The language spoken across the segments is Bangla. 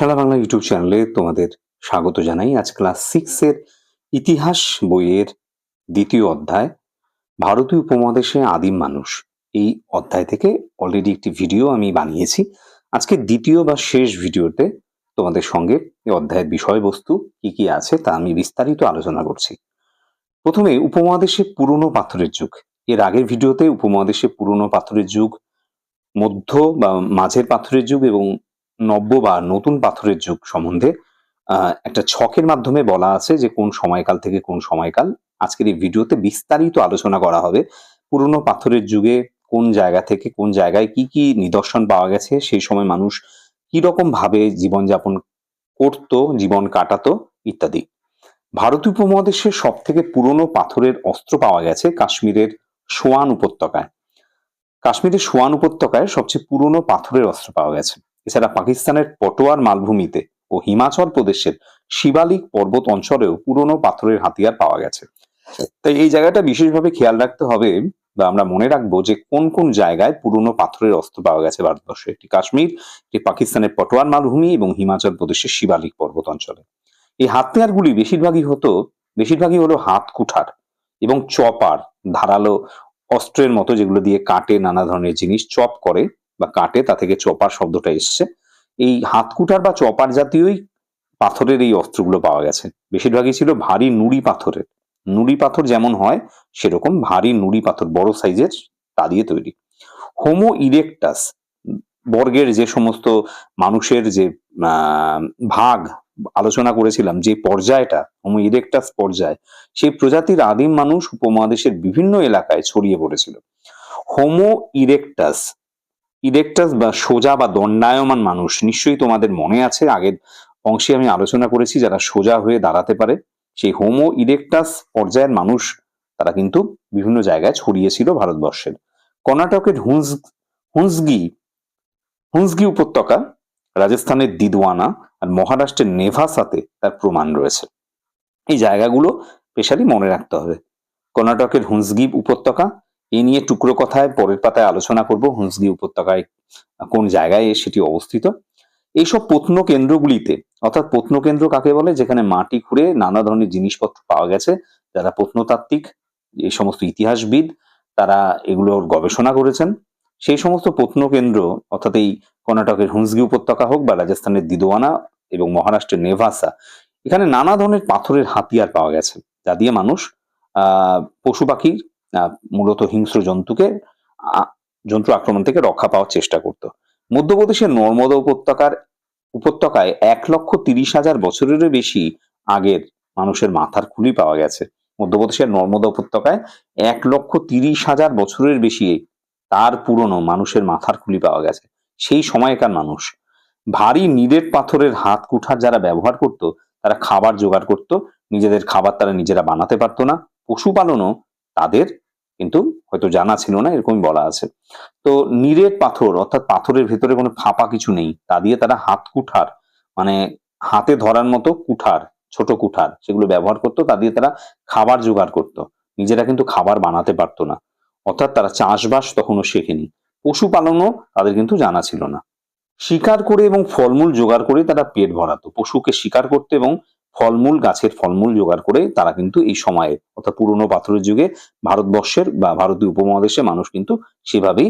পাঠশালা বাংলা ইউটিউব চ্যানেলে তোমাদের স্বাগত জানাই। আজ ক্লাস সিক্সের ইতিহাস বইয়ের দ্বিতীয় অধ্যায়, ভারতীয় উপমহাদেশে আদিম মানুষ। এই অধ্যায় থেকে অলরেডি একটি ভিডিও আমি বানিয়েছি। আজকে দ্বিতীয় বা শেষ ভিডিওতে তোমাদের সঙ্গে এই অধ্যায়ের বিষয়বস্তু কি কি আছে তা আমি বিস্তারিত আলোচনা করছি। প্রথমে, উপমহাদেশে পুরনো পাথরের যুগ। এর আগের ভিডিওতে উপমহাদেশে পুরনো পাথরের যুগ, মধ্য বা মাঝের পাথরের যুগ এবং নব্য বা নতুন পাথরের যুগ সম্বন্ধে একটা ছকের মাধ্যমে বলা আছে যে কোন সময়কাল থেকে কোন সময়কাল। আজকের এই ভিডিওতে বিস্তারিত আলোচনা করা হবে পুরনো পাথরের যুগে, কোন জায়গা থেকে কোন জায়গায় কি কি নিদর্শন পাওয়া গেছে, সেই সময় মানুষ কি রকম ভাবে জীবনযাপন করত, জীবন কাটাতো ইত্যাদি। ভারত উপমহাদেশে সব থেকে পুরনো পাথরের অস্ত্র পাওয়া গেছে কাশ্মীরের সোয়ান উপত্যকায়। কাশ্মীরের সোয়ান উপত্যকায় সবচেয়ে পুরনো পাথরের অস্ত্র পাওয়া গেছে। এছাড়া পাকিস্তানের পটোয়ার মালভূমিতে ও হিমাচল প্রদেশের শিবালিক পর্বত অঞ্চলেও পুরনো পাথরের হাতিয়ার পাওয়া গেছে। তাই এই জায়গাটা বিশেষভাবে খেয়াল রাখতে হবে বা আমরা মনে রাখব যে কোন কোন জায়গায় পুরনো পাথরের অস্ত্র পাওয়া গেছে ভারতবর্ষে। একটি কাশ্মীর একটি পাকিস্তানের পটোয়ার মালভূমি এবং হিমাচল প্রদেশের শিবালিক পর্বত অঞ্চলে। এই হাতিয়ারগুলি বেশিরভাগই হতো, বেশিরভাগই হলো হাত কুঠার এবং চপার, ধারালো অস্ত্রের মতো যেগুলো দিয়ে কাটে, নানা ধরনের জিনিস চপ করে বা কাটে, তা থেকে চপার শব্দটা এসছে। এই হাতকুটার বা চপার জাতীয়ই পাথরের এই অস্ত্রগুলো পাওয়া গেছে। বেশিরভাগই ছিল ভারী নুড়ি পাথরের। নুড়ি পাথর যেমন হয়, সেরকম ভারী নুড়ি পাথর, বড় সাইজের তা দিয়ে তৈরি। হোমো ইরেকটাস বর্গের যে সমস্ত মানুষের যে ভাগ আলোচনা করেছিলাম, যে পর্যায়টা হোমো ইরেকটাস পর্যায়, সেই প্রজাতির আদিম মানুষ উপমহাদেশের বিভিন্ন এলাকায় ছড়িয়ে পড়েছিল। হোমো ইরেকটাস ইরেকটাস বা সোজা বা দণ্ডায়মান মানুষ, নিশ্চয়ই তোমাদের মনে আছে, আগের অংশে আমি আলোচনা করেছি, যারা সোজা হয়ে দাঁড়াতে পারে। সেই হোমো ইরেকটাস পর্যায়ের মানুষ, তারা কিন্তু বিভিন্ন জায়গায় ছড়িয়েছিল ভারতবর্ষের। কর্ণাটকের হুন্স, হুন্সগি হুন্সগি উপত্যকা, রাজস্থানের দিদওয়ানা আর মহারাষ্ট্রের নেভাসাতে তার প্রমাণ রয়েছে। এই জায়গাগুলো স্পেশালি মনে রাখতে হবে। কর্ণাটকের হুন্সগি উপত্যকা এ নিয়ে টুকরো কথায় পরের পাতায় আলোচনা করব হুন্সগি উপত্যকায় কোন জায়গায় সেটি অবস্থিত। এইসব প্রত্ন কেন্দ্রগুলিতে অর্থাৎ প্রত্ন কেন্দ্র কাকে বলে? যেখানে মাটি খুঁড়ে নানা ধরনের জিনিসপত্র পাওয়া গেছে। যারা প্রত্নতাত্ত্বিক এই সমস্ত ইতিহাসবিদ তারা এগুলোর গবেষণা করেছেন। সেই সমস্ত প্রত্ন কেন্দ্র অর্থাৎ এই কর্ণাটকের হুন্সগি উপত্যকা হোক বা রাজস্থানের দিদোয়ানা এবং মহারাষ্ট্রের নেভাসা এখানে নানা ধরনের পাথরের হাতিয়ার পাওয়া গেছে। যা দিয়ে মানুষ আহ পশু পাখি আহ, মূলত হিংস্র জন্তুকে জন্তু আক্রমণ থেকে রক্ষা পাওয়ার চেষ্টা করত। মধ্যপ্রদেশের নর্মদা উপত্যকার, উপত্যকায় এক লক্ষ তিরিশ হাজার বছরেরও বেশি আগের মানুষের মাথার খুলি পাওয়া গেছে। মধ্যপ্রদেশের নর্মদা উপত্যকায় এক লক্ষ তিরিশ হাজার বছরের বেশি তার পুরনো মানুষের মাথার খুলি পাওয়া গেছে। সেই সময়কার মানুষ। ভারী নিরেট পাথরের হাত কুঠার যারা ব্যবহার করত, তারা খাবার জোগাড় করত। নিজেদের খাবার তারা নিজেরা বানাতে পারতো না। পশুপালনও তাদের কিন্তু হয়তো জানা ছিল না, এরকমই বলা আছে। তো নিরেট পাথর, অর্থাৎ পাথরের ভেতরে কোনো ফাঁপা কিছু নেই, তা দিয়ে তারা হাত কুঠার মানে হাতে ধরার মতো কুঠার, ছোট কুঠার সেগুলো ব্যবহার করতো, তা দিয়ে তারা খাবার জোগাড় করতো। নিজেরা কিন্তু খাবার বানাতে পারতো না। অর্থাৎ তারা চাষবাস তখনও শেখেনি। পশুপালনও তাদের কিন্তু জানা ছিল না। শিকার করে এবং ফলমূল জোগাড় করে তারা পেট ভরাতো। পশুকে শিকার করতে এবং ফলমূল, গাছের ফলমূল জোগাড় করে তারা কিন্তু এই সময়ে, অর্থাৎ পুরনো পাথরের যুগে ভারতবর্ষের বা ভারতীয় উপমহাদেশে মানুষ কিন্তু সেভাবেই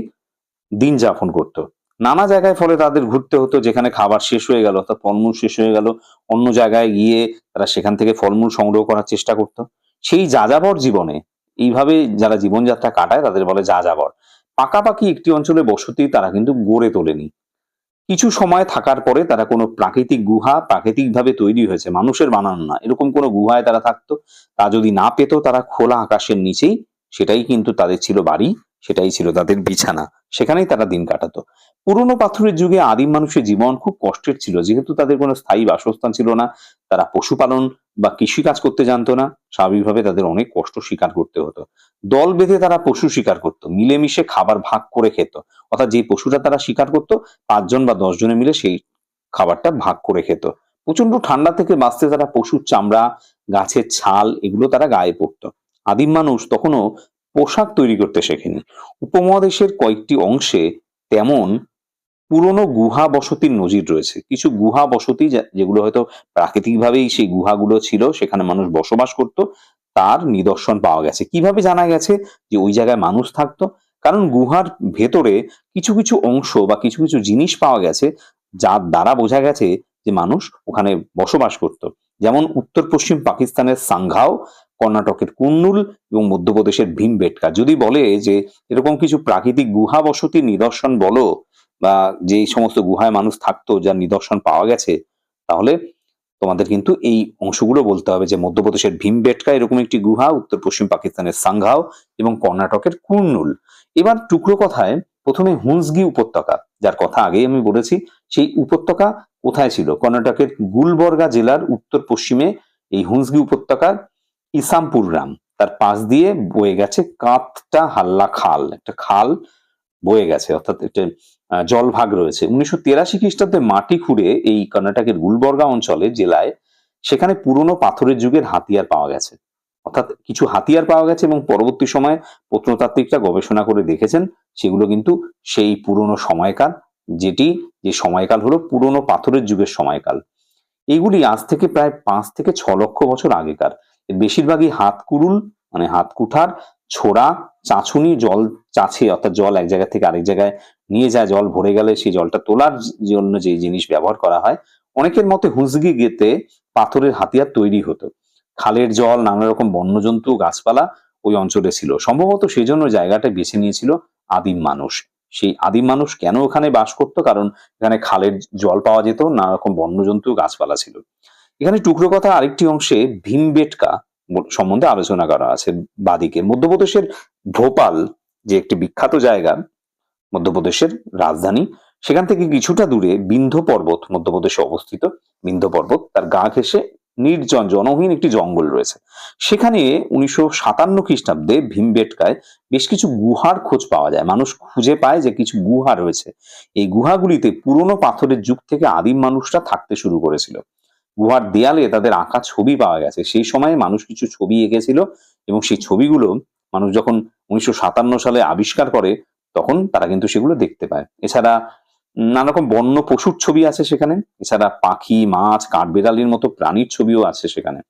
দিন যাপন করত। নানা জায়গায় ফলে তাদের ঘুরতে হতো, যেখানে খাবার শেষ হয়ে গেল, অর্থাৎ ফলমূল শেষ হয়ে গেল, অন্য জায়গায় গিয়ে তারা সেখান থেকে ফলমূল সংগ্রহ করার চেষ্টা করত। সেই যাযাবর জীবনে, এইভাবে যারা জীবনযাত্রা কাটায় তাদের বলে যাযাবর। পাকাপাকি একটি অঞ্চলে বসতি তারা কিন্তু গড়ে তোলেনি। কিছু সময় থাকার পরে তারা কোনো প্রাকৃতিক গুহা প্রাকৃতিকভাবে তৈরি হয়েছে, মানুষের বানানো না এরকম কোনো গুহায় তারা থাকতো। তা যদি না পেত, তারা খোলা আকাশের নিচেই, সেটাই কিন্তু তাদের ছিল বাড়ি। সেটাই ছিল তাদের বিছানা। সেখানেই তারা দিন কাটাতো। পুরনো পাথরের যুগে আদিম মানুষের জীবন খুব কষ্টের ছিল, যেহেতু তাদের কোনো স্থায়ী বাসস্থান ছিল না, তারা পশুপালন বা কৃষিকাজ করতে জানতো না, স্বাভাবিকভাবে তাদের অনেক কষ্ট স্বীকার করতে হতো। দল বেঁধে তারা পশু শিকার করতো, মিলেমিশে খাবার ভাগ করে খেত। অর্থাৎ যে পশুটা তারা শিকার করতো, পাঁচজন বা দশ জনে মিলে সেই খাবারটা ভাগ করে খেত। প্রচণ্ড ঠান্ডা থেকে বাঁচতে তারা পশুর চামড়া, গাছের ছাল, এগুলো তারা গায়ে পড়তো। আদিম মানুষ তখনও পোশাক তৈরি করতে শেখেনি। উপমহাদেশের কয়েকটি অংশে তেমন পুরনো গুহা বসতির নজির রয়েছে। কিছু গুহা বসতি যেগুলো হয়তো প্রাকৃতিকভাবেই সেই গুহাগুলো ছিল, সেখানে মানুষ বসবাস করত, তার নিদর্শন পাওয়া গেছে। কীভাবে জানা গেছে যে ওই জায়গায় মানুষ থাকতো? কারণ গুহার ভেতরে কিছু কিছু অংশ বা কিছু কিছু জিনিস পাওয়া গেছে, যার দ্বারা বোঝা গেছে যে মানুষ ওখানে বসবাস করত। যেমন উত্তর পশ্চিম পাকিস্তানের সাংঘাও কর্ণাটকের কুন্নুল এবং মধ্যপ্রদেশের ভীমবেটকা। যদি বলে যে এরকম কিছু প্রাকৃতিক গুহা বসতির নিদর্শন বলো, বা যে সমস্ত গুহায় মানুষ থাকতো যার নিদর্শন পাওয়া গেছে, তাহলে তোমাদের কিন্তু এই অংশগুলো বলতে হবে যে মধ্যপ্রদেশের ভীমবেটকা এরকম একটি গুহা, উত্তর পশ্চিম পাকিস্তানের সাংঘাও এবং কর্ণাটকের কুর্নুল এবার টুকরো কথায় প্রথমে হুঁসগি উপত্যকা, যার কথা আগেই আমি বলেছি, সেই উপত্যকা কোথায় ছিল? কর্ণাটকের গুলবর্গা জেলার উত্তর পশ্চিমে এই হুঁসগি উপত্যকার ইসামপুর গ্রাম। তার পাশ দিয়ে বয়ে গেছে কাতটা হাল্লা খাল। একটা খাল বয়ে গেছে, অর্থাৎ একটা জলভাগ রয়েছে। উনিশশো তেরাশি খ্রিস্টাব্দে মাটি খুঁড়ে এই কর্ণাটকের গুলবর্গা অঞ্চলে, জেলায়, সেখানে পুরনো পাথরের যুগের হাতিয়ার পাওয়া গেছে। অর্থাৎ কিছু হাতিয়ার পাওয়া গেছে এবং পরবর্তী সময়ে প্রত্নতাত্ত্বিকরা গবেষণা করে দেখেছেন, সেগুলো কিন্তু সেই পুরনো সময়কাল, যেটি, যে সময়কাল হলো পুরনো পাথরের যুগের সময়কাল। এইগুলি আজ থেকে প্রায় পাঁচ থেকে ছ লক্ষ বছর আগেকার। বেশিরভাগই হাত কুড়ুল মানে হাত কুঠার, ছোড়া চাছুনি জল চাছে, অর্থাৎ জল এক জায়গা থেকে আরেক জায়গায় নিয়ে যায়, জল ভরে গেলে সেই জলটা তোলার জন্য যে জিনিস ব্যবহার করা হয়। অনেকের মতে হুঁসগি গেতে পাথরের হাতিয়ার তৈরি হতো। খালের জল, নানা রকম বন্যজন্তু, গাছপালা ওই অঞ্চলে ছিল। সম্ভবত সেই জন্য জায়গাটা বেছে নিয়েছিল আদিম মানুষ। সেই আদিম মানুষ কেন ওখানে বাস করতো? কারণ এখানে খালের জল পাওয়া যেত, নানা রকম বন্যজন্তু, গাছপালা ছিল। এখানে টুকরো কথা আরেকটি অংশে ভীমবেটকা সম্বন্ধে আলোচনা করা আছে বাদিকে। মধ্যপ্রদেশের ভোপাল, যে একটি বিখ্যাত জায়গা, মধ্যপ্রদেশের রাজধানী, সেখান থেকে কিছুটা দূরে বিন্ধ পর্বত মধ্যপ্রদেশে অবস্থিত। বিন্ধ পর্বত, তার গা ঘেঁষে নির্জন, জনহীন একটি জঙ্গল রয়েছে। সেখানে উনিশশো সাতান্ন খ্রিস্টাব্দে ভীমবেটকায় বেশ কিছু গুহার খোঁজ পাওয়া যায়। মানুষ খুঁজে পায় যে কিছু গুহা রয়েছে। এই গুহাগুলিতে পুরনো পাথরের যুগ থেকে আদিম মানুষরা থাকতে শুরু করেছিল। গুহার দেয়ালে তাদের আঁকা ছবি পাওয়া গেছে। সেই সময়ে মানুষ কিছু ছবি এঁকেছিল এবং সেই ছবিগুলো মানুষ যখন উনিশশো সাতান্ন সালে আবিষ্কার করে, তখন তারা কিন্তু সেগুলো দেখতে পায়। এছাড়া নানা রকম বন্য পশুর ছবি আছে সেখানে। এছাড়া পাখি, মাছ, কাঠবেড়ালির মতো প্রাণীর ছবিও আছে সেখানে।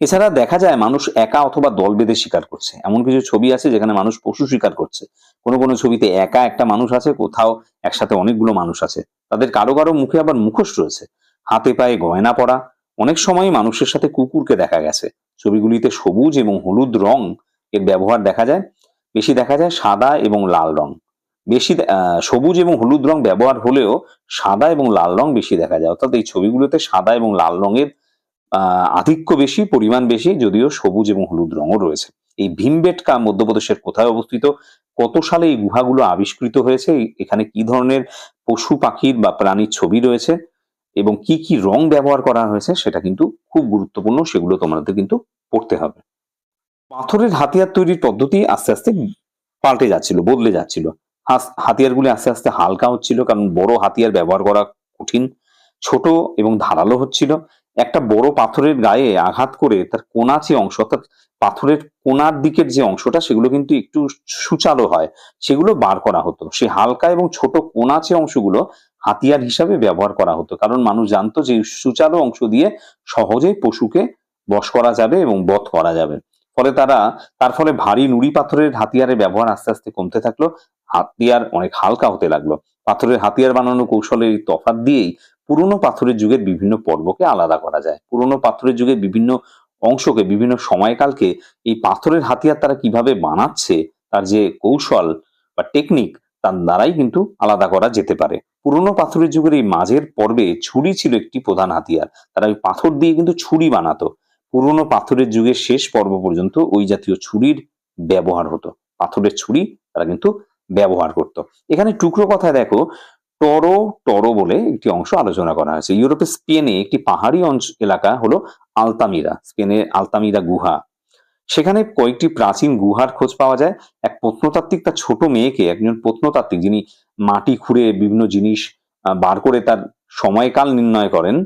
এছাড়া দেখা যায় মানুষ একা অথবা দল বেঁধে শিকার করছে। এমন কিছু ছবি আছে যেখানে মানুষ পশু শিকার করছে। কোনো কোনো ছবিতে একা একটা মানুষ আছে, কোথাও একসাথে অনেকগুলো মানুষ আছে। তাদের কারও কারও মুখে আবার মুখোশ রয়েছে। হাতে পায়ে গয়না পরা। অনেক সময় মানুষের সাথে কুকুরকে দেখা গেছে। ছবিগুলিতে সবুজ এবং হলুদ রং এর ব্যবহার দেখা যায়। বেশি দেখা যায় সাদা এবং লাল রং। বেশি সবুজ এবং হলুদ রং ব্যবহার হলেও সাদা এবং লাল রং বেশি দেখা যায়। অর্থাৎ এই ছবিগুলোতে সাদা এবং লাল রঙের আধিক্য বেশি, পরিমাণ বেশি, যদিও সবুজ এবং হলুদ রঙও রয়েছে। এই ভীমবেটকা মধ্যপ্রদেশের কোথায় অবস্থিত? কত সালে এই গুহাগুলো আবিষ্কৃত হয়েছে? এখানে কি ধরনের পশু পাখির বা প্রাণীর ছবি রয়েছে? এবং কি কি রং ব্যবহার করা হয়েছে সেটা কিন্তু খুব গুরুত্বপূর্ণ, সেগুলো তোমাদের কিন্তু পড়তে হবে। পাথরের হাতিয়ার তৈরির পদ্ধতি আস্তে আস্তে পাল্টে যাচ্ছিল, বদলে যাচ্ছিল। হাতিয়ারগুলি আস্তে আস্তে হালকা হচ্ছিল, কারণ বড় হাতিয়ার ব্যবহার করা কঠিন, ছোট এবং ধারালো হচ্ছিল। একটা বড় পাথরের গায়ে আঘাত করে তার কোনাচে অংশ, অর্থাৎ পাথরের কোনার দিকের যে অংশটা, সেগুলো কিন্তু একটু সুচালো হয়, সেগুলো বার করা হতো। সেই হালকা এবং ছোট কোনাচে অংশগুলো হাতিয়ার হিসাবে ব্যবহার করা হতো। কারণ মানুষ জানতো যে সুচালো অংশ দিয়ে সহজেই পশুকে বশ করা যাবে এবং বধ করা যাবে। ফলে তারা, তার ফলে ভারী নুড়ি পাথরের হাতিয়ারের ব্যবহার আস্তে আস্তে কমতে থাকল। হাতিয়ার অনেক হালকা হতে লাগল। পাথরের হাতিয়ার বানানো কৌশলের এই তফাৎ দিয়েই পুরনো পাথরের যুগের বিভিন্ন পর্বকে আলাদা করা যায়। পুরনো পাথরের যুগের বিভিন্ন অংশকে, বিভিন্ন সময়কালকে এই পাথরের হাতিয়ার তারা কীভাবে বানাচ্ছে, তার যে কৌশল বা টেকনিক তার দ্বারাই কিন্তু আলাদা করা যেতে পারে। পুরনো পাথরের যুগের এই মাঝের পর্বে ছুরি ছিল একটি প্রধান হাতিয়ার। তারা ওই পাথর দিয়ে কিন্তু ছুরি বানাতো। পুরনো পাথরের যুগের শেষ পর্ব পর্যন্ত ওই জাতীয় ছুরির ব্যবহার হতো। পাথরের ছুরি তারা কিন্তু ব্যবহার করত। এখানে টুকরো কথায় দেখো, টরো টরো বলে একটি অংশ আলোচনা করা হয়েছে। ইউরোপের স্পেনে একটি পাহাড়ি অঞ্চ, এলাকা হলো আলতামিরা। স্পেনের আলতামিরা গুহা। সেখানে কয়েকটি প্রাচীন গুহার খোঁজ পাওয়া যায়। এক প্রত্নতাত্ত্বিক তার ছোট মেয়েকে, একজন প্রত্নতাত্ত্বিক যিনি মাটি খুঁড়ে বিভিন্ন জিনিস বার করে তার সময়কাল নির্ণয় করেন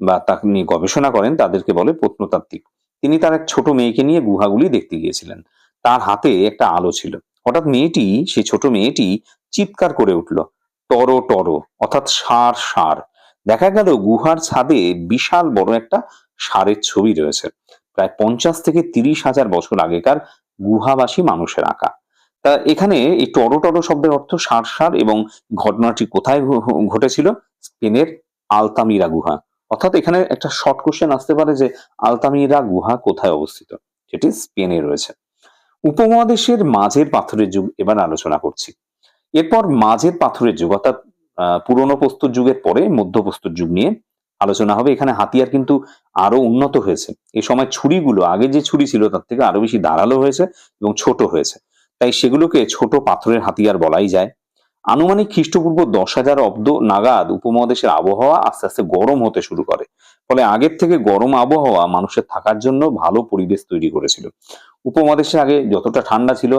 বা তাকে নিয়ে গবেষণা করেন, তাদেরকে বলে প্রত্নতাত্ত্বিক। তিনি তার এক ছোট মেয়েকে নিয়ে গুহাগুলি দেখতে গিয়েছিলেন। তার হাতে একটা আলো ছিল। হঠাৎ মেয়েটি, সেই ছোট মেয়েটি চিৎকার করে উঠল টরো টর অর্থাৎ সার সার দেখা গেল, গুহার ছাদে বিশাল বড় একটা সারের ছবি রয়েছে। প্রায় পঞ্চাশ থেকে তিরিশ হাজার বছর আগেকার গুহাবাসী মানুষের আঁকা। তা এখানে এই টরো টরো শব্দের অর্থ সার সার এবং ঘটনাটি কোথায় ঘটেছিল? স্পেনের আলতামিরা গুহা। অর্থাৎ এখানে একটা শর্ট কোশ্চেন আসতে পারে যে আলতামিরা গুহা কোথায় অবস্থিত? যেটি স্পেনে রয়েছে। উপমহাদেশের মাঝের পাথরের যুগ, এবার আলোচনা করছি। এরপর মাঝের পাথরের যুগ, অর্থাৎ পুরনো প্রস্তুর যুগের পরে মধ্যপ্রস্তুর যুগ নিয়ে আলোচনা হবে। এখানে হাতিয়ার কিন্তু আরও উন্নত হয়েছে। এই সময় ছুরিগুলো, আগে যে ছুরি ছিল তার থেকে আরও বেশি ধারালো হয়েছে এবং ছোট হয়েছে। তাই সেগুলোকে ছোট পাথরের হাতিয়ার বলাই যায়। আনুমানিক খ্রিস্টপূর্ব দশ হাজার অব্দ নাগাদ উপমহাদেশের আবহাওয়া আস্তে আস্তে গরম হতে শুরু করে। ফলে আগের থেকে গরম আবহাওয়া মানুষের থাকার জন্য ভালো পরিবেশ তৈরি করেছিল। উপমহাদেশে আগে যতটা ঠান্ডা ছিল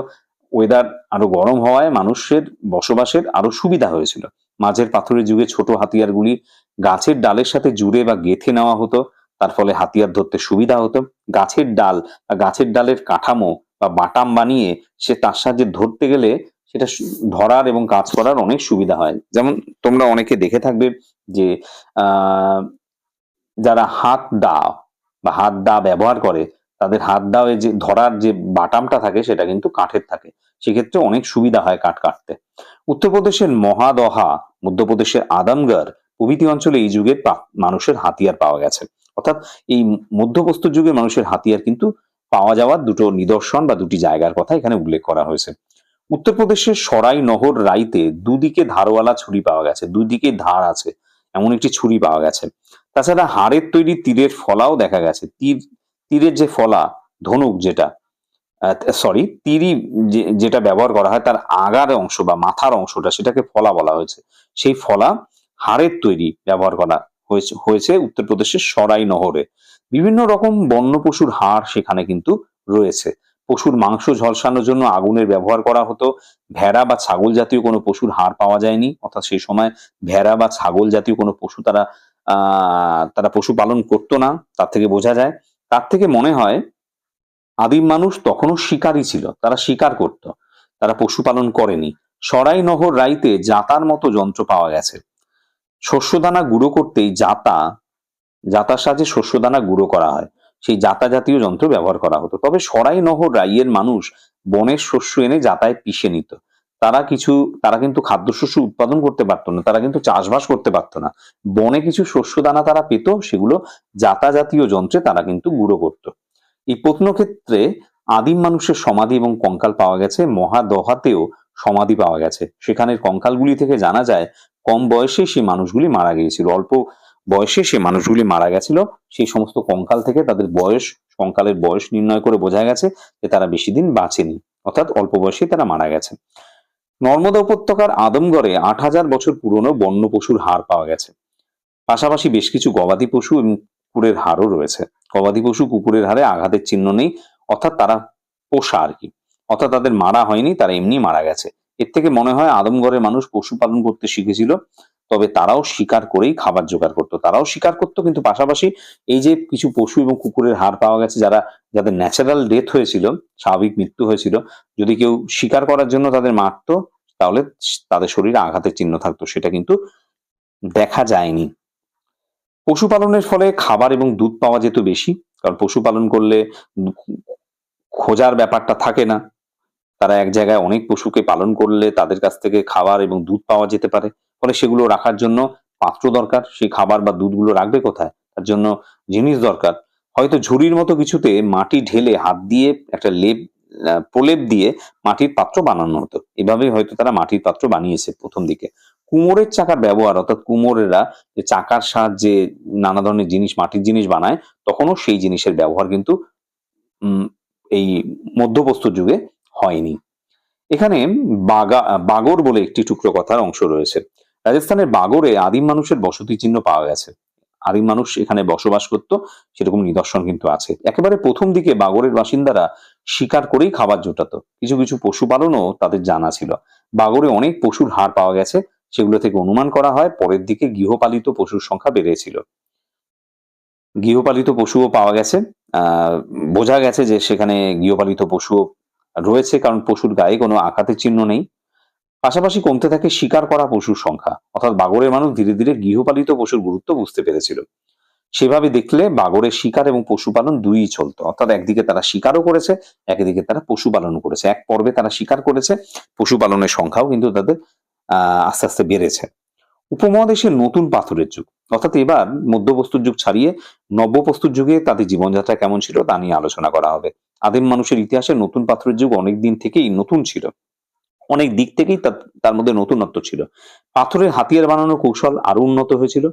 ওয়েদার আরও গরম হওয়ায় মানুষের বসবাসের আরও সুবিধা হয়েছিল। মাঝের পাথরের যুগে ছোট হাতিয়ারগুলি গাছের ডালের সাথে জুড়ে বা গেথে নেওয়া হতো, তার ফলে হাতিয়ার ধরতে সুবিধা হতো। গাছের ডাল বা গাছের ডালের কাঠামো বা বাটাম বানিয়ে সে তার সাহায্যে ধরতে গেলে সেটা ধরার এবং কাজ করার অনেক সুবিধা হয়। যেমন তোমরা অনেকে দেখে থাকবে যে যারা হাত দা বা হাত দা ব্যবহার করে তাদের হাত দাওয়ে যে ধরার যে বাটামটা থাকে সেটা কিন্তু কাঠের থাকে। সেক্ষেত্রে অনেক সুবিধা হয় কাঠ কাটতে। উত্তরপ্রদেশের মহাদহা, মধ্যপ্রদেশের আদমগড় প্রভৃতি অঞ্চলে এই যুগে মানুষের হাতিয়ার পাওয়া গেছে। অর্থাৎ এই মধ্যপ্রস্তর যুগে মানুষের হাতিয়ার কিন্তু পাওয়া যাওয়ার দুটো নিদর্শন বা দুটি জায়গার কথা এখানে উল্লেখ করা হয়েছে। উত্তরপ্রদেশের সরাই নহর রাইতে দুদিকে ধারওয়ালা ছুরি পাওয়া গেছে, দুদিকে ধার আছে, এমন একটি ছুরি পাওয়া গেছে। তাছাড়া হাড়ের তৈরি তীরের ফলাও দেখা গেছে তীর তীরের যে ফলা, ধনুক যেটা সরি তীরই যে- যেটা ব্যবহার করা হয় তার আগার অংশ বা মাথার অংশটা সেটাকে ফলা বলা হয়েছে। সেই ফলা হাড়ের তৈরি ব্যবহার করা হয়েছে হয়েছে উত্তরপ্রদেশের সরাই নহরে। বিভিন্ন রকম বন্য পশুর হাড় সেখানে কিন্তু রয়েছে। পশুর মাংস ঝলসানোর জন্য আগুনের ব্যবহার করা হতো। ভেড়া বা ছাগল জাতীয় কোনো পশুর হাড় পাওয়া যায়নি, অর্থাৎ সেই সময় ভেড়া বা ছাগল জাতীয় কোনো পশু তারা তারা পশুপালন করতো না, তার থেকে বোঝা যায়। তার থেকে মনে হয় আদিম মানুষ তখনও শিকারই ছিল, তারা শিকার করত, তারা পশুপালন করেনি। সরাই নহর রাইতে জাতার মতো যন্ত্র পাওয়া গেছে। শস্যদানা গুঁড়ো করতেই জাতা, জাতার সাহায্যে শস্যদানা গুঁড়ো করা হয়। সেই জাতা জাতীয় যন্ত্র ব্যবহার করা হতো। তবে সরাই নহর রাইয়ের মানুষ বনের শস্য এনে জাতায় পিষে নিত। তারা কিছু, তারা কিন্তু খাদ্যশস্য উৎপাদন করতে পারতো না, তারা কিন্তু চাষবাস করতে পারতো না। বনে কিছু শস্য দানা তারা পেত, সেগুলো জাতা জাতীয় যন্ত্রে তারা কিন্তু গুঁড়ো করতো। এই প্রত্নক্ষেত্রে আদিম মানুষের সমাধি এবং কঙ্কাল পাওয়া গেছে, মহাদহাতেও সমাধি পাওয়া গেছে। সেখানের কঙ্কালগুলি থেকে জানা যায়, কম বয়সে সেই মানুষগুলি মারা গিয়েছিল, অল্প বয়সে সে মানুষগুলি মারা গেছিল। সেই সমস্ত কঙ্কাল থেকে তাদের বয়স, কঙ্কালের বয়স নির্ণয় করে বোঝা গেছে যে তারা বেশি দিন বাঁচেনি, অর্থাৎ অল্প বয়সে তারা মারা গেছে। নর্মদা উপত্যকার আদমগড়ে আট হাজার বছর পুরনো বন্য পশুর হাড় পাওয়া গেছে। পাশাপাশি বেশ কিছু গবাদি পশু এবং কুকুরের হাড়ও রয়েছে। গবাদি পশু কুকুরের হাড়ে আঘাতের চিহ্ন নেই, অর্থাৎ তারা পোষা আর কি। অর্থাৎ তাদের মারা হয়নি, তারা এমনি মারা গেছে। এর থেকে মনে হয় আদমগড়ের মানুষ পশুপালন করতে শিখেছিল। তবে তারাও শিকার করেই খাবার জোগাড় করতো। তারাও শিকার করতো, কিন্তু পাশাপাশি এই যে কিছু পশু এবং কুকুরের হাড় পাওয়া গেছে, যারা যাদের ন্যাচারাল ডেথ হয়েছিল, স্বাভাবিক মৃত্যু হয়েছিল, যদি কেউ শিকার করার জন্য তাদের মারতো, তাহলে তাদের শরীরে আঘাতের চিহ্ন থাকতো। সেটা কিন্তু দেখা যায়নি। পশুপালনের ফলে খাবার এবং দুধ পাওয়া যেত বেশি, কারণ পশুপালন করলে খোঁজার ব্যাপারটা থাকে না। তারা এক জায়গায় অনেক পশুকে পালন করলে তাদের কাছ থেকে খাবার এবং দুধ পাওয়া যেতে পারে। ফলে সেগুলো রাখার জন্য পাত্র দরকার, সেই খাবার বা দুধগুলো রাখবে কোথায়? তার জন্য জিনিস দরকার। হয়তো ঝুড়ির মতো কিছুতে মাটি ঢেলে হাত দিয়ে একটা লেপ প্রলেপ দিয়ে মাটির পাত্র বানানো হতো। এভাবেই হয়তো তারা মাটির পাত্র বানিয়েছে প্রথম দিকে। কুমোরের চাকার ব্যবহার, অর্থাৎ কুমোরেরা যে চাকার সাহায্যে নানা ধরনের জিনিস, মাটির জিনিস বানায়, তখনও সেই জিনিসের ব্যবহার কিন্তু এই মধ্যপ্রস্তর যুগে হয়নি। এখানে বাগা, বাগর বলে একটি টুকরো কথার অংশ রয়েছে। রাজস্থানের বাগরে আদিম মানুষের বসতি চিহ্ন পাওয়া গেছে। আদিম মানুষ এখানে বসবাস করত, সেরকম নিদর্শন কিন্তু আছে। একেবারে প্রথম দিকে বাগরের বাসিন্দারা শিকার করেই খাবার জোটাতো। কিছু কিছু পশুপালনও তাদের জানা ছিল। বাগরে অনেক পশুর হাড় পাওয়া গেছে, সেগুলো থেকে অনুমান করা হয় পরের দিকে গৃহপালিত পশুর সংখ্যা বেড়েছিল। গৃহপালিত পশুও পাওয়া গেছে। বোঝা গেছে যে সেখানে গৃহপালিত পশুও রয়েছে, কারণ পশুর গায়ে কোনো আঘাতের চিহ্ন নেই। পাশাপাশি কমতে থাকে শিকার করা পশুর সংখ্যা। অর্থাৎ বাগরের মানুষ ধীরে ধীরে গৃহপালিত পশুর গুরুত্ব বুঝতে পেরেছিল। সেভাবে দেখলে বাগরের শিকার এবং পশুপালন দুই চলতো। অর্থাৎ একদিকে তারা শিকারও করেছে, একদিকে তারা পশুপালন করেছে। এক পর্বে তারা শিকার করেছে, পশুপালনের সংখ্যাও কিন্তু তাদের, আহ, আস্তে আস্তে বেড়েছে। উপমহাদেশের নতুন পাথরের যুগ। অর্থাৎ এবার মধ্যপ্রস্তুর যুগ ছাড়িয়ে নব্যপ্রস্তুর যুগে তাদের জীবনযাত্রা কেমন ছিল তা নিয়ে আলোচনা করা হবে। আদিম মানুষের ইতিহাসে নতুন পাথরের যুগ অনেক দিন থেকেই নতুন ছিল। অনেক দিক থেকেই তার- মধ্যে নতুনত্ব ছিল। পাথরের হাতিয়ার বানানোর কৌশল আরও উন্নত হয়েছিল।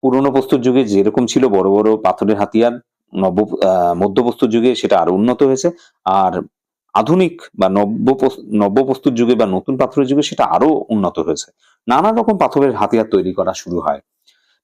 পুরনো প্রস্তুর যুগে যেরকম ছিল বড় বড় পাথরের হাতিয়ার, নব্য মধ্যপ্রস্তুর যুগে সেটা আরও উন্নত হয়েছে। আর আধুনিক বা নব্য নব্যপ্রস্তুর যুগে বা নতুন পাথরের যুগে সেটা আরও উন্নত হয়েছে। নানা রকম পাথরের হাতিয়ার তৈরি করা শুরু হয়।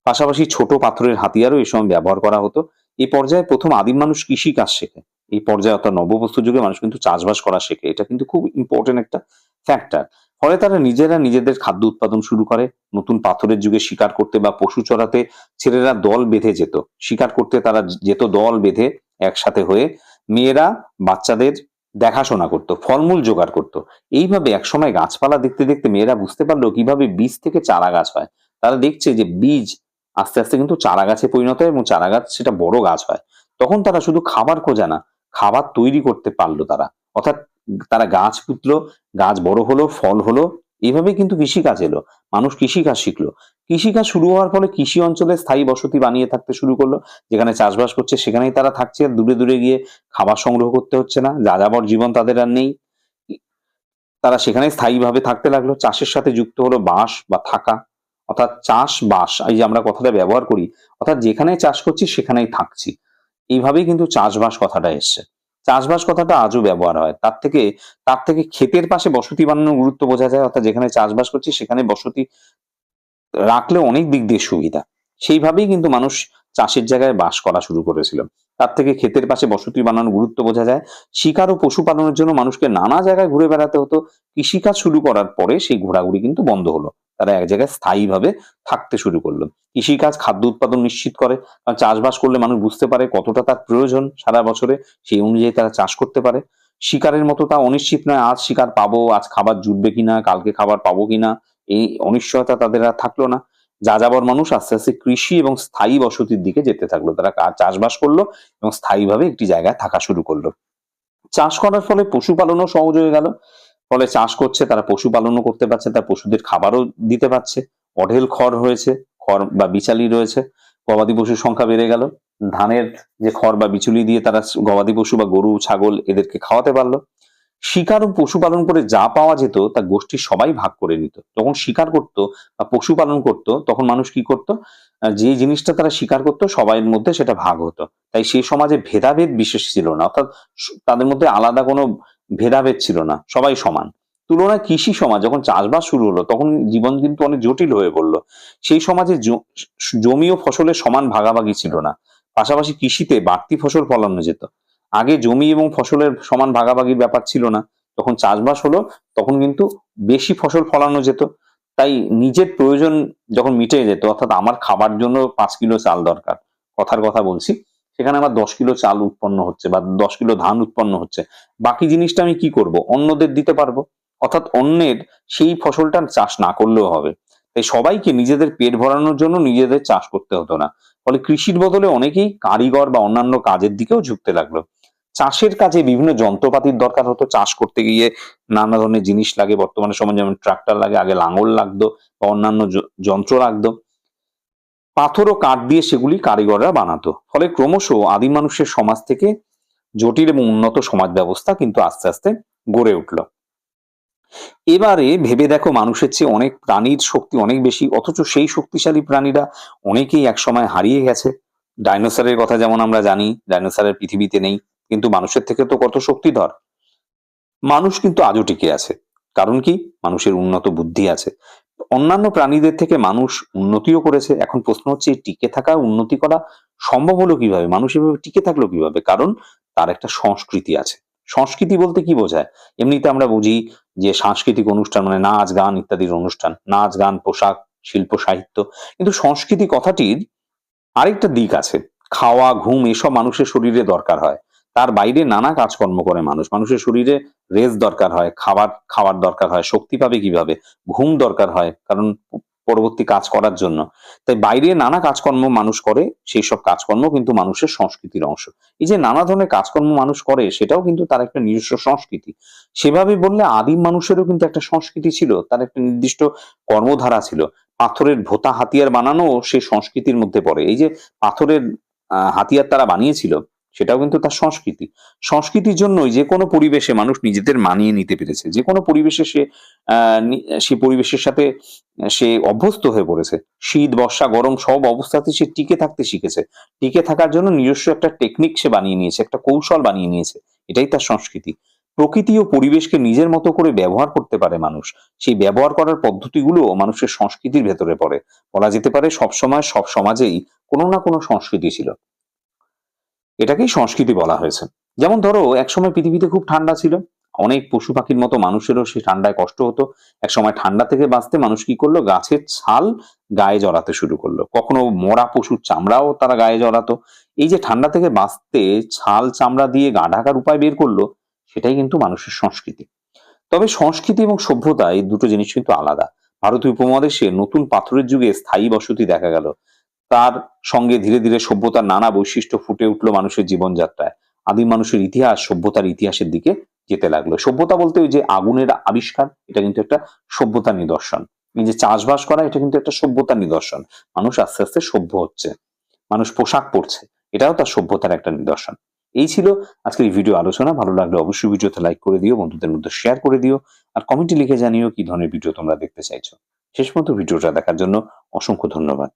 পাশাপাশি ছোট পাথরের হাতিয়ারও এই সময় ব্যবহার করা হতো। এই পর্যায়ে প্রথম আদিম মানুষ কৃষি কাজ শেখে। এই পর্যায়ে অর্থাৎ নববস্তু যুগে মানুষ কিন্তু চাষবাস করা শেখে। এটা কিন্তু খুব ইম্পর্টেন্ট একটা ফ্যাক্টর ফলে তারা নিজেরা নিজেদের খাদ্য উৎপাদন শুরু করে, নতুন পাথরের যুগে শিকার করতে বা পশু চড়াতে ছেলেরা দল বেঁধে যেত। শিকার করতে তারা যেত দল বেঁধে একসাথে হয়ে মেয়েরা বাচ্চাদের দেখাশোনা করত, ফলমূল জোগাড় করত। এইভাবে একসময় গাছপালা দেখতে দেখতে মেয়েরা বুঝতে পারল কীভাবে বীজ থেকে চারা গাছ হয়। তারা দেখছে যে বীজ আস্তে আস্তে কিন্তু চারা গাছে পরিণত হয় এবং চারা গাছ সেটা বড় গাছ হয়। তখন তারা শুধু খাবার খোঁজা না খাবার তৈরি করতে পারল তারা। অর্থাৎ তারা গাছ পুতলো, গাছ বড় হলো, ফল হলো এইভাবে কিন্তু কৃষিকাজ এলো। মানুষ কৃষিকাজ শিখলো। কৃষিকাজ শুরু হওয়ার ফলে কৃষি অঞ্চলে স্থায়ী বসতি বানিয়ে থাকতে শুরু করল, যেখানে চাষবাস করছে সেখানেই তারা থাকছে। আর দূরে দূরে গিয়ে খাবার সংগ্রহ করতে হচ্ছে না, যাযাবর জীবন তাদের আর নেই। তারা সেখানে স্থায়ীভাবে থাকতে লাগল। চাষের সাথে যুক্ত হলো বাঁশ বা থাকা। অর্থাৎ চাষ বাস এই যে আমরা কথাটা ব্যবহার করি, অর্থাৎ যেখানে চাষ করছি সেখানেই থাকছি। এইভাবেই কিন্তু চাষবাস কথাটা এসছে। চাষবাস কথাটা আজও ব্যবহার হয়। তার থেকে তার থেকে ক্ষেতের পাশে বসতি বানানোর গুরুত্ব বোঝা যায়, অর্থাৎ যেখানে চাষবাস করছি সেখানে বসতি রাখলে অনেক দিক দিয়ে সুবিধা। সেইভাবেই কিন্তু মানুষ চাষের জায়গায় বাস করা শুরু করেছিল। তার থেকে ক্ষেতের পাশে বসতি বানানোর গুরুত্ব বোঝা যায়। শিকার ও পশুপালনের জন্য মানুষকে নানা জায়গায় ঘুরে বেড়াতে হতো। কৃষিকাজ শুরু করার পরে সেই ঘোরাঘুরি কিন্তু বন্ধ হলো। তারা এক জায়গায় স্থায়ীভাবে থাকতে শুরু করল। কৃষিকাজ খাদ্য উৎপাদন নিশ্চিত করে। কারণ চাষবাস করলে মানুষ বুঝতে পারে কতটা তার প্রয়োজন সারা বছরে। সেই অনুযায়ী তারা চাষ করতে পারে। শিকারের মতো তা অনিশ্চিত নয়, আজ শিকার পাবো, আজ খাবার জুটবে কিনা, কালকে খাবার পাবো কিনা, এই অনিশ্চয়তা তাদের আর থাকল না। যা যাযাবর মানুষ আস্তে আস্তে কৃষি এবং স্থায়ী বসতির দিকে যেতে থাকল। তারা চাষবাস করল এবং স্থায়ীভাবে একটি জায়গায় থাকা শুরু করল। চাষ করার ফলে পশুপালনও সহজ হয়ে গেল। ফলে চাষ করছে, তারা পশুপালনও করতে পারছে, তার পশুদের খাবারও দিতে পারছে। অঢেল খড় হয়েছে, খড় বা বিচালি রয়েছে, গবাদি পশুর সংখ্যা বেড়ে গেল। ধানের যে খড় বা বিচুলি দিয়ে তারা গবাদি পশু বা গরু, ছাগল এদেরকে খাওয়াতে পারল। শিকার ও পশুপালন করে যা পাওয়া যেত, তা গোষ্ঠীর সবাই ভাগ করে নিত। যখন শিকার করত বা পশুপালন করত, তখন মানুষ কি করত? যে জিনিসটা তারা শিকার করতো, সবাইয়ের মধ্যে সেটা ভাগ হতো। তাই সেই সমাজে ভেদাভেদ বিশেষ ছিল না। অর্থাৎ তাদের মধ্যে আলাদা কোনো ভেদাভেদ ছিল না, সবাই সমান। তুলনায় কৃষি সমাজ, যখন চাষবাস শুরু হলো, তখন জীবন কিন্তু অনেক জটিল হয়ে পড়ল। সেই সমাজে জমি ও ফসলের সমান ভাগাভাগি ছিল না। পাশাপাশি কৃষিতে বাড়তি ফসল ফলানো যেত। আগে জমি এবং ফসলের সমান ভাগাভাগির ব্যাপার ছিল না। যখন চাষবাস হলো, তখন কিন্তু বেশি ফসল ফলানো যেত। তাই নিজের প্রয়োজন যখন মিটে যেত, অর্থাৎ আমার খাবার জন্য পাঁচ কিলো চাল দরকার। কথার কথা বলছি। সেখানে আমার দশ কিলো চাল উৎপন্ন হচ্ছে বা দশ কিলো ধান উৎপন্ন হচ্ছে। বাকি জিনিসটা আমি কি করব? অন্যদের দিতে পারব? অর্থাৎ অন্যের সেই ফসলটা চাষ না করলেও হবে। তাই সবাইকে নিজেদের পেট ভরানোর জন্য নিজেদের চাষ করতে হতো না। ফলে কৃষির বদলে অনেকেই কারিগর বা অন্যান্য কাজের দিকেও ঝুঁকতে লাগল। চাষের কাজে বিভিন্ন যন্ত্রপাতির দরকার হতো। চাষ করতে গিয়ে নানা ধরনের জিনিস লাগে। বর্তমানে সময় যেমন ট্রাক্টর লাগে, আগে লাঙল লাগতো বা অন্যান্য যন্ত্র লাগতো। পাথর ও কাঠ দিয়ে সেগুলি কারিগররা বানাতো। ফলে ক্রমশ আদিম মানুষের সমাজ থেকে জটিল এবং উন্নত সমাজ ব্যবস্থা কিন্তু আস্তে আস্তে গড়ে উঠল। এবারে ভেবে দেখো মানুষের চেয়ে অনেক প্রাণীর শক্তি অনেক বেশি, অথচ সেই শক্তিশালী প্রাণীরা অনেকেই একসময় হারিয়ে গেছে। ডাইনোসরের কথা যেমন আমরা জানি, ডাইনোসরের পৃথিবীতে নেই, কিন্তু মানুষের থেকে তো কত শক্তিধর। মানুষ কিন্তু আজও টিকে আছে। কারণ কি? মানুষের উন্নত বুদ্ধি আছে। অন্যান্য প্রাণীদের থেকে মানুষ উন্নতিও করেছে। এখন প্রশ্ন হচ্ছে টিকে থাকা, উন্নতি করা সম্ভব হলো কীভাবে? মানুষ এভাবে টিকে থাকল কীভাবে? কারণ তার একটা সংস্কৃতি আছে। সংস্কৃতি বলতে কি বোঝায়? এমনিতে আমরা বুঝি যে সাংস্কৃতিক অনুষ্ঠান মানে নাচ, গান ইত্যাদির অনুষ্ঠান। নাচ, গান, পোশাক, শিল্প, সাহিত্য। কিন্তু সংস্কৃতি কথাটির আরেকটা দিক আছে। খাওয়া, ঘুম, এসব মানুষের শরীরে দরকার হয়। তার বাইরে নানা কাজকর্ম করে মানুষ। মানুষের শরীরে রেস্ট দরকার হয়, খাবার, খাওয়ার দরকার হয়, শক্তি পাবে কীভাবে? ঘুম দরকার হয়, কারণ পরবর্তী কাজ করার জন্য। তাই বাইরে নানা কাজকর্ম মানুষ করে, সেই সব কাজকর্ম কিন্তু মানুষের সংস্কৃতির অংশ। এই যে নানা ধরনের কাজকর্ম মানুষ করে, সেটাও কিন্তু তার একটা নিজস্ব সংস্কৃতি। সেভাবে বললে আদিম মানুষেরও কিন্তু একটা সংস্কৃতি ছিল, তার একটা নির্দিষ্ট কর্মধারা ছিল। পাথরের ভোতা হাতিয়ার বানানো সেই সংস্কৃতির মধ্যে পড়ে। এই যে পাথরের হাতিয়ার তারা বানিয়েছিল সেটাও কিন্তু তার সংস্কৃতি। সংস্কৃতির জন্যই যে কোনো পরিবেশে মানুষ নিজেদের মানিয়ে নিতে পেরেছে। যে কোনো পরিবেশে সে সে পরিবেশের সাথে, সে অভ্যস্ত হয়ে পড়েছে। শীত, বর্ষা, গরম সব অবস্থাতে সে টিকে থাকতে শিখেছে। টিকে থাকার জন্য নিজস্ব একটা টেকনিক সে বানিয়ে নিয়েছে, একটা কৌশল বানিয়ে নিয়েছে। এটাই তার সংস্কৃতি। প্রকৃতি ও পরিবেশকে নিজের মতো করে ব্যবহার করতে পারে মানুষ। সেই ব্যবহার করার পদ্ধতিগুলো মানুষের সংস্কৃতির ভেতরে পড়ে। বলা যেতে পারে সবসময় সব সমাজেই কোনো না কোনো সংস্কৃতি ছিল। এটাকেই সংস্কৃতি বলা হয়েছে। যেমন ধরো, একসময় পৃথিবীতে খুব ঠান্ডা ছিল। অনেক পশু পাখির মতো মানুষেরও সেই ঠান্ডায় কষ্ট হতো। একসময় ঠান্ডা থেকে বাঁচতে মানুষ কি করল? গাছের ছাল গায়ে জড়াতে শুরু করল। কখনো মরা পশুর চামড়াও তারা গায়ে জড়াতো। এই যে ঠান্ডা থেকে বাঁচতে ছাল চামড়া দিয়ে গা ঢাকার উপায় বের করল, সেটাই কিন্তু মানুষের সংস্কৃতি। তবে সংস্কৃতি এবং সভ্যতা এই দুটো জিনিস কিন্তু আলাদা। ভারতীয় উপমহাদেশে নতুন পাথরের যুগে স্থায়ী বসতি দেখা গেল। তার সঙ্গে ধীরে ধীরে সভ্যতার নানা বৈশিষ্ট্য ফুটে উঠল মানুষের জীবনযাত্রায়। আদিম মানুষের ইতিহাস সভ্যতার ইতিহাসের দিকে যেতে লাগল। সভ্যতা বলতে ওই যে আগুনের আবিষ্কার, এটা কিন্তু একটা সভ্যতার নিদর্শন। এই যে চাষবাস করা, এটা কিন্তু একটা সভ্যতার নিদর্শন। মানুষ আস্তে আস্তে সভ্য হচ্ছে। মানুষ পোশাক পরছে, এটাও তার সভ্যতার একটা নিদর্শন। এই ছিল আজকের এই ভিডিও আলোচনা। ভালো লাগলে অবশ্যই ভিডিওতে লাইক করে দিও, বন্ধুদের মধ্যে শেয়ার করে দিও, আর কমেন্টে লিখে জানিও কি ধরনের ভিডিও তোমরা দেখতে চাইছো। শেষ মতো ভিডিওটা দেখার জন্য অসংখ্য ধন্যবাদ।